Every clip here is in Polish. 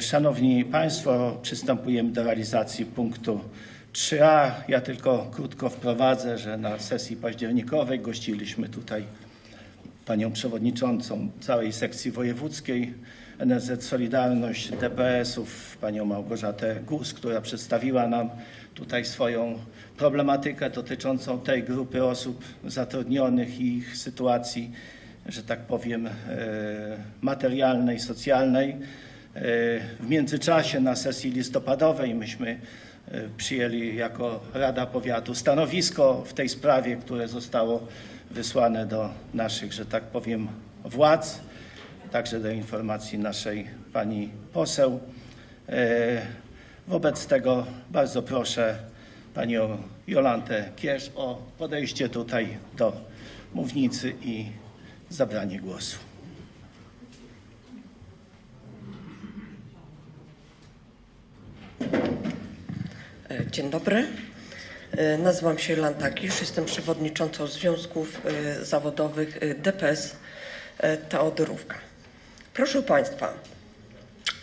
Szanowni Państwo, przystępujemy do realizacji punktu 3a. Ja tylko krótko wprowadzę, że na sesji październikowej gościliśmy tutaj panią przewodniczącą całej sekcji wojewódzkiej NSZ Solidarność DPS-ów, panią Małgorzatę Guz, która przedstawiła nam tutaj swoją problematykę dotyczącą tej grupy osób zatrudnionych i ich sytuacji, że tak powiem, e, materialnej, socjalnej. E, W międzyczasie na sesji listopadowej myśmy e, przyjęli jako Rada Powiatu stanowisko w tej sprawie, które zostało wysłane do naszych, że tak powiem, władz, także do informacji naszej pani poseł. E, Wobec tego bardzo proszę panią Jolantę Kierz o podejście tutaj do mównicy i zabranie głosu. Dzień dobry. E, Nazywam się Lanta Kisz, jestem przewodniczącą Związków e, Zawodowych e, DPS e, Teodorówka. Proszę Państwa,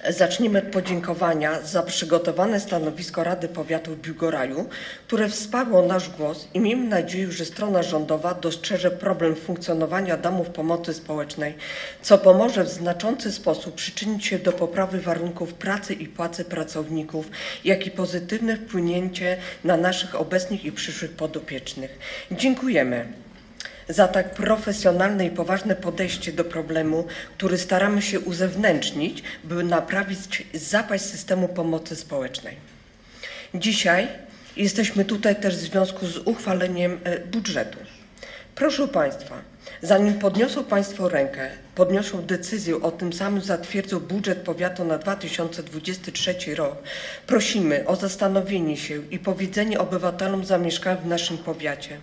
zacznijmy od podziękowania za przygotowane stanowisko Rady Powiatu w Biłgoraju, które wsparło nasz głos i miejmy nadzieję, że strona rządowa dostrzeże problem funkcjonowania domów pomocy społecznej, co pomoże w znaczący sposób przyczynić się do poprawy warunków pracy i płacy pracowników, jak i pozytywne wpłynięcie na naszych obecnych i przyszłych podopiecznych. Dziękujemy za tak profesjonalne i poważne podejście do problemu, który staramy się uzewnętrznić, by naprawić zapaść systemu pomocy społecznej. Dzisiaj jesteśmy tutaj też w związku z uchwaleniem e, budżetu. Proszę Państwa, zanim podniosą Państwo rękę, podniosą decyzję o tym samym zatwierdzą budżet powiatu na 2023 rok, prosimy o zastanowienie się i powiedzenie obywatelom zamieszkałym w naszym powiacie,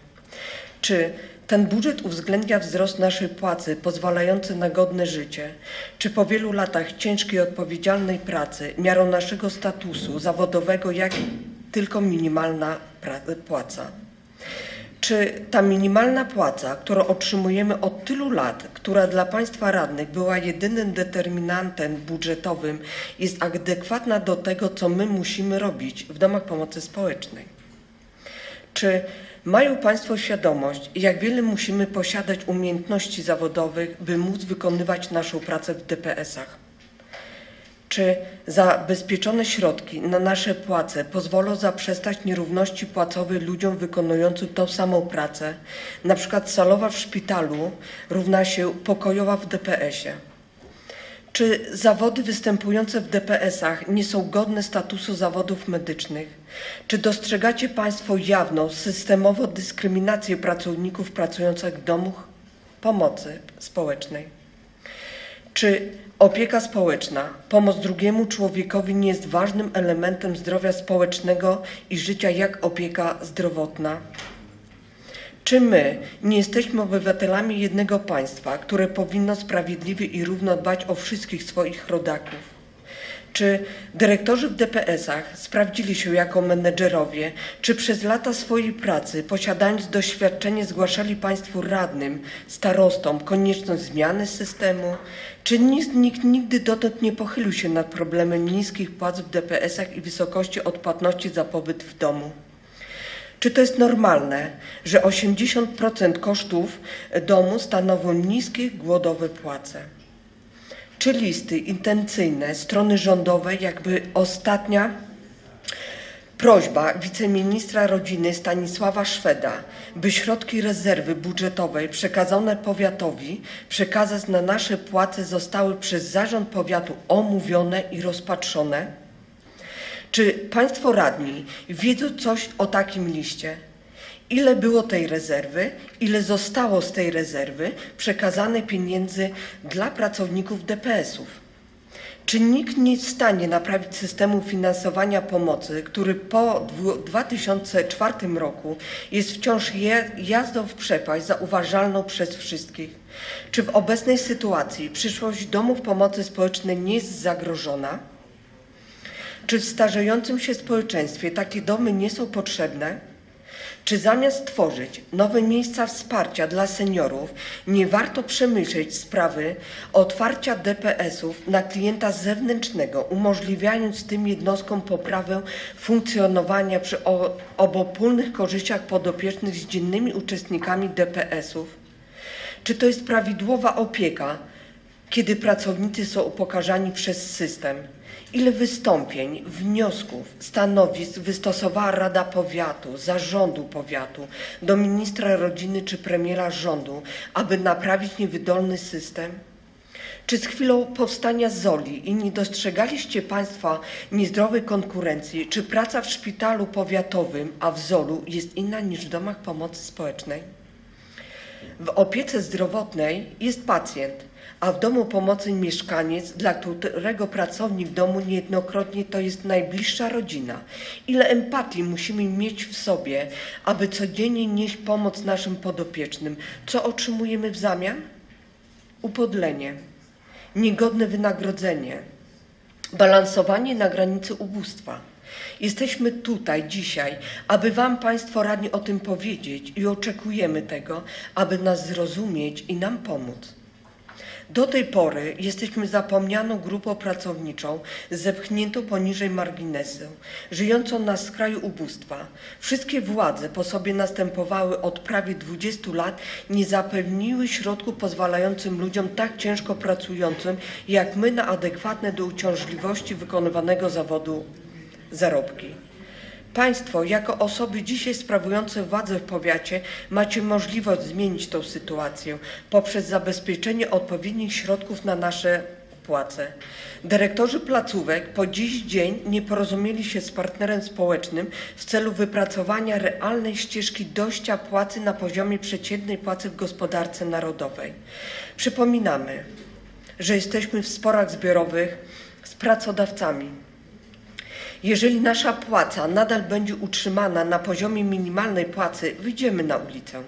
czy ten budżet uwzględnia wzrost naszej płacy pozwalający na godne życie? Czy po wielu latach ciężkiej odpowiedzialnej pracy miarą naszego statusu zawodowego jak tylko minimalna płaca? Czy ta minimalna płaca, którą otrzymujemy od tylu lat, która dla Państwa radnych była jedynym determinantem budżetowym, jest adekwatna do tego, co my musimy robić w domach pomocy społecznej? Czy mają Państwo świadomość, jak wiele musimy posiadać umiejętności zawodowych, by móc wykonywać naszą pracę w DPS-ach? Czy zabezpieczone środki na nasze płace pozwolą zaprzestać nierówności płacowej ludziom wykonującym tą samą pracę? Na przykład salowa w szpitalu równa się pokojowa w DPS-ie. Czy zawody występujące w DPS-ach nie są godne statusu zawodów medycznych? Czy dostrzegacie Państwo jawną, systemową dyskryminację pracowników pracujących w domach pomocy społecznej? Czy opieka społeczna, pomoc drugiemu człowiekowi nie jest ważnym elementem zdrowia społecznego i życia jak opieka zdrowotna? Czy my nie jesteśmy obywatelami jednego państwa, które powinno sprawiedliwie i równo dbać o wszystkich swoich rodaków? Czy dyrektorzy w DPS-ach sprawdzili się jako menedżerowie? Czy przez lata swojej pracy, posiadając doświadczenie, zgłaszali Państwu radnym, starostom konieczność zmiany systemu? Czy nikt, nikt nigdy dotąd nie pochylił się nad problemem niskich płac w DPS-ach i wysokości odpłatności za pobyt w domu? Czy to jest normalne, że 80% kosztów domu stanowią niskie, głodowe płace? Czy listy intencyjne strony rządowej, jakby ostatnia prośba wiceministra rodziny Stanisława Szweda, by środki rezerwy budżetowej przekazane powiatowi przekazać na nasze płace zostały przez zarząd powiatu omówione i rozpatrzone? Czy Państwo radni wiedzą coś o takim liście? Ile było tej rezerwy? Ile zostało z tej rezerwy przekazane pieniędzy dla pracowników DPS-ów? Czy nikt nie jest w stanie naprawić systemu finansowania pomocy, który po dwu- 2004 roku jest wciąż jazdą w przepaść zauważalną przez wszystkich? Czy w obecnej sytuacji przyszłość domów pomocy społecznej nie jest zagrożona? Czy w starzejącym się społeczeństwie takie domy nie są potrzebne? Czy zamiast tworzyć nowe miejsca wsparcia dla seniorów, nie warto przemyśleć sprawy otwarcia DPS-ów na klienta zewnętrznego, umożliwiając tym jednostkom poprawę funkcjonowania przy obopólnych korzyściach podopiecznych z dziennymi uczestnikami DPS-ów? Czy to jest prawidłowa opieka, kiedy pracownicy są upokarzani przez system? Ile wystąpień, wniosków, stanowisk wystosowała Rada Powiatu, Zarządu Powiatu do ministra rodziny czy premiera rządu, aby naprawić niewydolny system? Czy z chwilą powstania Zoli i nie dostrzegaliście Państwo niezdrowej konkurencji, czy praca w szpitalu powiatowym, a w Zolu jest inna niż w domach pomocy społecznej? W opiece zdrowotnej jest pacjent, a w domu pomocy mieszkaniec, dla którego pracownik domu niejednokrotnie to jest najbliższa rodzina. Ile empatii musimy mieć w sobie, aby codziennie nieść pomoc naszym podopiecznym? Co otrzymujemy w zamian? Upodlenie, niegodne wynagrodzenie, balansowanie na granicy ubóstwa. Jesteśmy tutaj dzisiaj, aby Wam Państwo radni o tym powiedzieć i oczekujemy tego, aby nas zrozumieć i nam pomóc. Do tej pory jesteśmy zapomnianą grupą pracowniczą, zepchniętą poniżej marginesu, żyjącą na skraju ubóstwa. Wszystkie władze po sobie następowały od prawie 20 lat, nie zapewniły środków pozwalającym ludziom tak ciężko pracującym jak my na adekwatne do uciążliwości wykonywanego zawodu zarobki. Państwo, jako osoby dzisiaj sprawujące władzę w powiacie, macie możliwość zmienić tą sytuację poprzez zabezpieczenie odpowiednich środków na nasze płace. Dyrektorzy placówek po dziś dzień nie porozumieli się z partnerem społecznym w celu wypracowania realnej ścieżki dojścia płacy na poziomie przeciętnej płacy w gospodarce narodowej. Przypominamy, że jesteśmy w sporach zbiorowych z pracodawcami. Jeżeli nasza płaca nadal będzie utrzymana na poziomie minimalnej płacy, wyjdziemy na ulicę.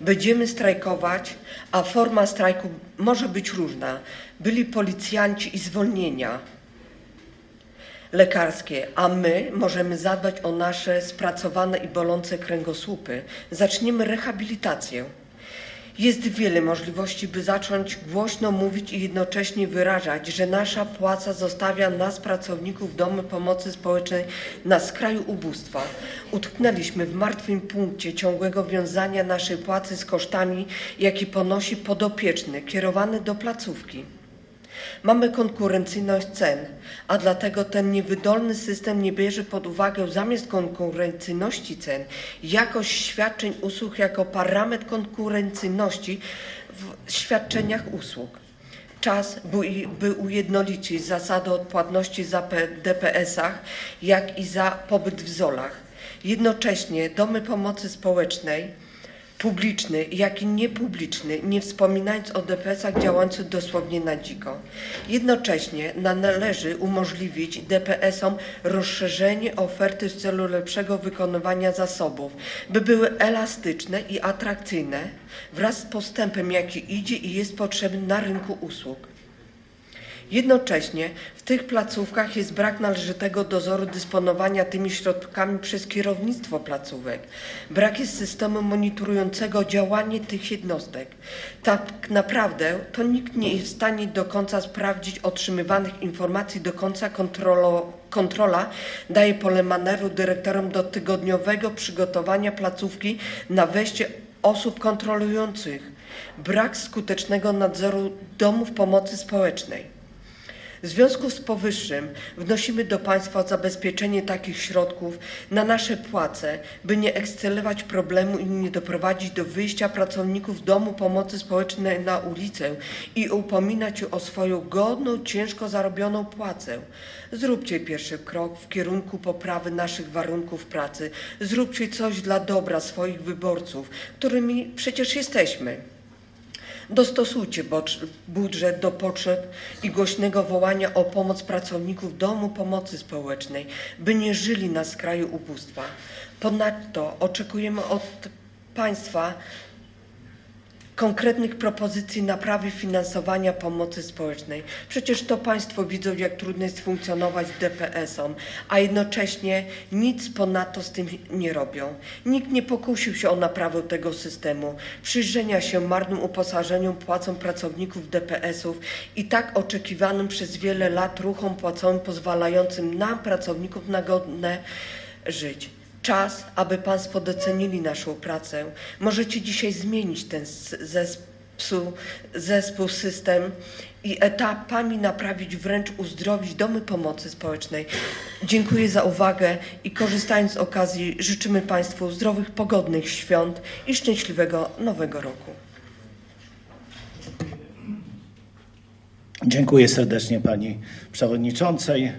Będziemy strajkować, a forma strajku może być różna. Byli policjanci i zwolnienia lekarskie, a my możemy zadbać o nasze spracowane i bolące kręgosłupy. Zaczniemy rehabilitację. Jest wiele możliwości, by zacząć głośno mówić i jednocześnie wyrażać, że nasza płaca zostawia nas, pracowników domu pomocy społecznej, na skraju ubóstwa. Utknęliśmy w martwym punkcie ciągłego wiązania naszej płacy z kosztami, jaki ponosi podopieczny kierowany do placówki. Mamy konkurencyjność cen, a dlatego ten niewydolny system nie bierze pod uwagę zamiast konkurencyjności cen jakość świadczeń usług jako parametr konkurencyjności w świadczeniach usług. Czas, by, ujednolicić zasady odpłatności za DPS-ach, jak i za pobyt w ZOL-ach. Jednocześnie domy pomocy społecznej publiczny, jak i niepubliczny, nie wspominając o DPS-ach działających dosłownie na dziko. Jednocześnie należy umożliwić DPS-om rozszerzenie oferty w celu lepszego wykonywania zasobów, by były elastyczne i atrakcyjne wraz z postępem, jaki idzie i jest potrzebny na rynku usług. Jednocześnie w tych placówkach jest brak należytego dozoru dysponowania tymi środkami przez kierownictwo placówek. Brak jest systemu monitorującego działanie tych jednostek. Tak naprawdę to nikt nie jest w stanie do końca sprawdzić otrzymywanych informacji, do końca kontrolo, kontrola daje pole manewru dyrektorom do tygodniowego przygotowania placówki na wejście osób kontrolujących. Brak skutecznego nadzoru domów pomocy społecznej. W związku z powyższym wnosimy do Państwa o zabezpieczenie takich środków na nasze płace, by nie ekscelować problemu i nie doprowadzić do wyjścia pracowników Domu Pomocy Społecznej na ulicę i upominać o swoją godną, ciężko zarobioną płacę. Zróbcie pierwszy krok w kierunku poprawy naszych warunków pracy. Zróbcie coś dla dobra swoich wyborców, którymi przecież jesteśmy. Dostosujcie budżet do potrzeb i głośnego wołania o pomoc pracowników Domu Pomocy Społecznej, by nie żyli na skraju ubóstwa. Ponadto oczekujemy od Państwa konkretnych propozycji naprawy finansowania pomocy społecznej. Przecież to Państwo widzą, jak trudno jest funkcjonować DPS-om, a jednocześnie nic ponadto z tym nie robią. Nikt nie pokusił się o naprawę tego systemu, przyjrzenia się marnym uposażeniom płacom pracowników DPS-ów i tak oczekiwanym przez wiele lat ruchom płacowym pozwalającym nam, pracowników, na godne żyć. Czas, aby Państwo docenili naszą pracę. Możecie dzisiaj zmienić ten zespół, zespół system i etapami naprawić, wręcz uzdrowić domy pomocy społecznej. Dziękuję za uwagę i korzystając z okazji życzymy Państwu zdrowych, pogodnych świąt i szczęśliwego nowego roku. Dziękuję serdecznie pani przewodniczącej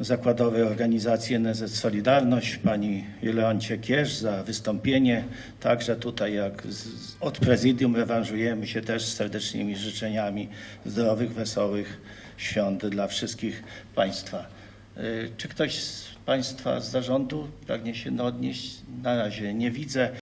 Zakładowej Organizacji NSZ Solidarność, pani Joleoncie Kierz za wystąpienie. Także tutaj jak z, od prezydium rewanżujemy się też serdecznymi życzeniami zdrowych, wesołych świąt dla wszystkich państwa. Y, Czy ktoś z państwa z zarządu pragnie się odnieść? Na razie nie widzę.